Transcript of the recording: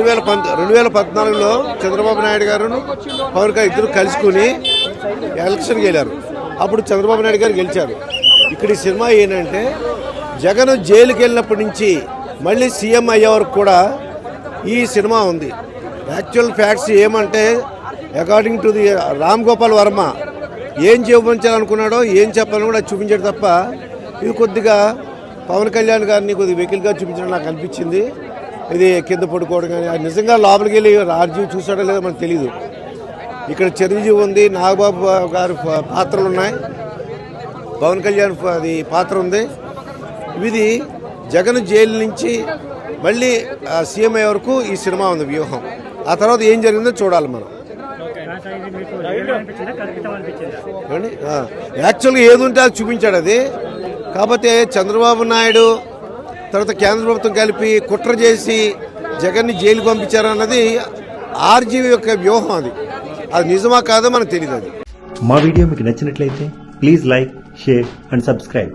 రెండు వేల పంత రెండు వేల పద్నాలుగులో చంద్రబాబు నాయుడు గారును పవన్ కళ్యాణ్ ఇద్దరు కలుసుకుని ఎలక్షన్కి వెళ్ళారు. అప్పుడు చంద్రబాబు నాయుడు గారు గెలిచారు. ఇక్కడ ఈ సినిమా ఏంటంటే జగన్ జైలుకి వెళ్ళినప్పటి నుంచి మళ్ళీ సీఎం అయ్యే వరకు కూడా ఈ సినిమా ఉంది. యాక్చువల్ ఫ్యాక్ట్స్ ఏమంటే according to the Ram Gopal Varma ఏం చూపించాలనుకున్నాడో ఏం చెప్పాలని కూడా చూపించాడు తప్ప ఇది కొద్దిగా పవన్ కళ్యాణ్ గారిని కొద్దిగా వెకిల్గా చూపించడం నాకు అనిపించింది. ఇది కింద పడుకోవడం కానీ అది నిజంగా లోపలికి వెళ్ళి రాజీవ్ చూసాడో లేదో మనకు తెలియదు ఇక్కడ చిరంజీవి ఉంది నాగబాబు గారి పాత్రలు ఉన్నాయి. పవన్ కళ్యాణ్ అది పాత్ర ఉంది. ఇది జగన్ జైలు నుంచి మళ్ళీ సీఎం అయ్యే వరకు ఈ సినిమా ఉంది వ్యూహం. ఆ తర్వాత ఏం జరిగిందో చూడాలి మనం. యాక్చువల్గా ఏది ఉంటే అది చూపించాడు అది. కాకపోతే చంద్రబాబు నాయుడు తర్వాత కేంద్ర ప్రభుత్వం కలిపి కుట్ర చేసి జగన్ని జైలు పంపించారన్నది ఆర్జీవీ యొక్క వ్యూహం అది. అది నిజమా కాదో మనకు తెలియదు అది. మా వీడియో మీకు నచ్చినట్లయితే please like share and subscribe.